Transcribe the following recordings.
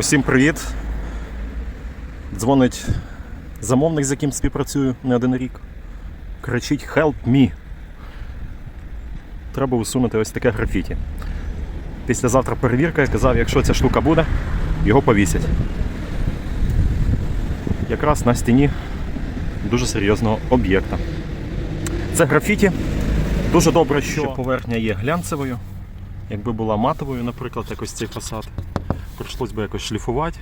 Усім привіт! Дзвонить замовник, з яким співпрацюю не один рік. Кричить Help me. Треба усунути ось таке графіті. Післязавтра перевірка, я казав, якщо ця штука буде, його повісять. Якраз на стіні дуже серйозного об'єкта. Це графіті. Дуже добре, що поверхня є глянцевою. Якби була матовою, наприклад, якось цей фасад, прийшлось би якось шліфувати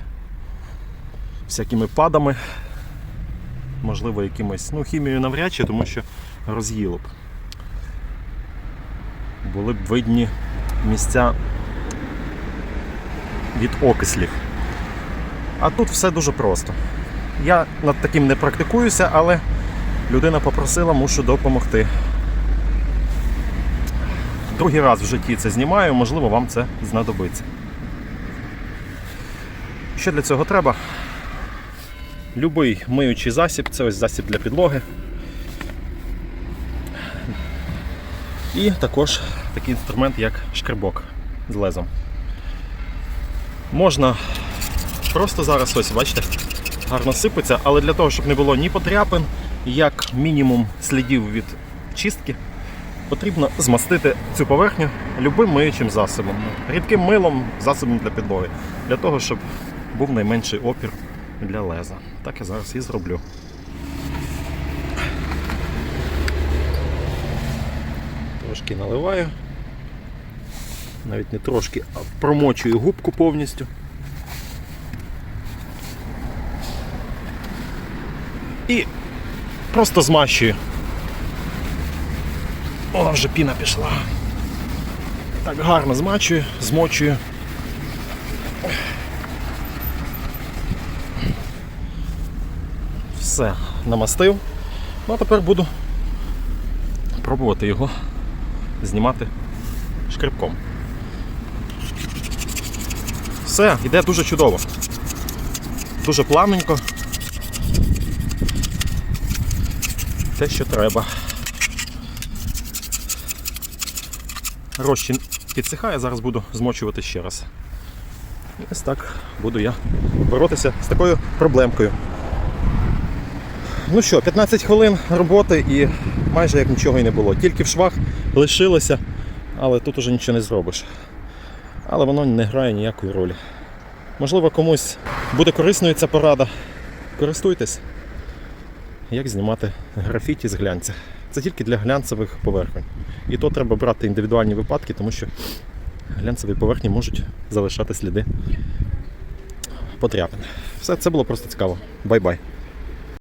всякими падами, можливо, якимось, ну, хімією навряд чи, тому що роз'їло б. Були б видні місця від окислів. А тут все дуже просто. Я над таким не практикуюся, але людина попросила, мушу допомогти. Другий раз в житті це знімаю, можливо, вам це знадобиться. Що для цього треба? Любий миючий засіб, це ось засіб для підлоги. І також такий інструмент, як шкребок з лезом. Можна просто зараз ось, бачите, гарно сипеться, але для того, щоб не було ні подряпин, як мінімум слідів від чистки, потрібно змастити цю поверхню любим миючим засобом. Рідким милом, засобом для підлоги. Для того, щоб був найменший опір для леза. Так я зараз і зроблю. Трошки наливаю. Навіть не трошки, а промочую губку повністю. І просто змащую. О, вже піна пішла. Так гарно змачую, змочую. Все, намастив. Ну а тепер буду пробувати його знімати шкребком. Все, йде дуже чудово. Дуже плавненько. Те, що треба. Розчин підсихає, зараз буду змочувати ще раз. І ось так буду я боротися з такою проблемкою. Ну що, 15 хвилин роботи і майже як нічого і не було. Тільки в швах лишилося, але тут уже нічого не зробиш. Але воно не грає ніякої ролі. Можливо, комусь буде корисною ця порада. Користуйтесь, як знімати графіті з глянця. Це тільки для глянцевих поверхонь. І то треба брати індивідуальні випадки, тому що глянцеві поверхні можуть залишати сліди потряпин. Все, це було просто цікаво. Бай-бай.